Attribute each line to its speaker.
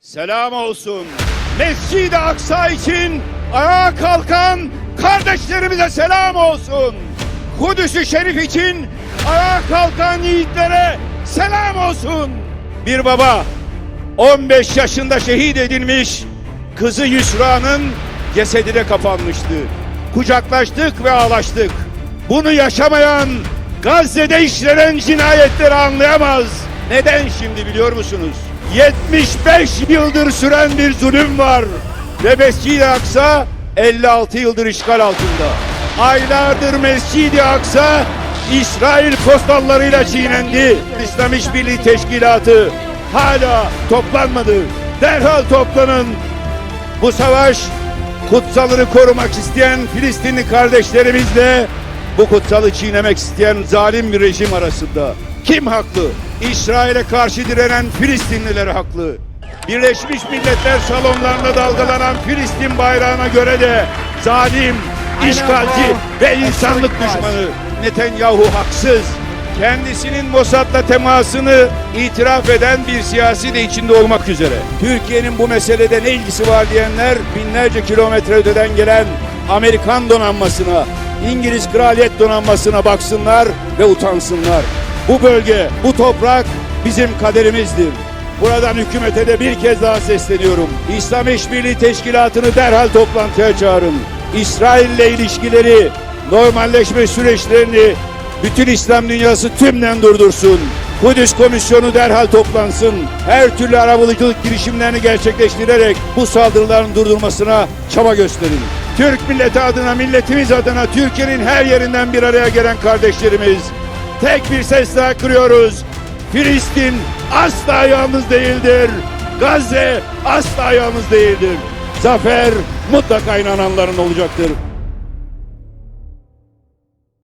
Speaker 1: Selam olsun. Mescid-i Aksa için ayağa kalkan kardeşlerimize selam olsun. Kudüs-ü Şerif için ayağa kalkan yiğitlere selam olsun. Bir baba 15 yaşında şehit edilmiş kızı Yusra'nın cesedine kapanmıştı. Kucaklaştık ve ağlaştık. Bunu yaşamayan Gazze'de işlenen cinayetleri anlayamaz. Neden şimdi biliyor musunuz? 75 yıldır süren bir zulüm var. Ve Mescid-i Aksa 56 yıldır işgal altında. Aylardır Mescid-i Aksa İsrail postallarıyla çiğnendi. İslam İşbirliği Teşkilatı hala toplanmadı. Derhal toplanın. Bu savaş kutsalını korumak isteyen Filistinli kardeşlerimizle bu kutsalı çiğnemek isteyen zalim bir rejim arasında. Kim haklı? İsrail'e karşı direnen Filistinliler haklı. Birleşmiş Milletler salonlarında dalgalanan Filistin bayrağına göre de zalim, işgalci ve insanlık düşmanı Netanyahu haksız. Kendisinin Mossad'la temasını itiraf eden bir siyasi de içinde olmak üzere. Türkiye'nin bu meselede ne ilgisi var diyenler binlerce kilometre öteden gelen Amerikan donanmasına, İngiliz kraliyet donanmasına baksınlar ve utansınlar. Bu bölge, bu toprak bizim kaderimizdir. Buradan hükümete de bir kez daha sesleniyorum. İslam İşbirliği Teşkilatı'nı derhal toplantıya çağırın. İsrail ile ilişkileri, normalleşme süreçlerini bütün İslam dünyası tümden durdursun. Kudüs Komisyonu derhal toplansın. Her türlü arabuluculuk girişimlerini gerçekleştirerek bu saldırıların durdurmasına çaba gösterin. Türk milleti adına, milletimiz adına Türkiye'nin her yerinden bir araya gelen kardeşlerimiz tek bir sesle haykırıyoruz. Filistin asla yalnız değildir. Gazze asla yalnız değildir. Zafer mutlaka inananların olacaktır.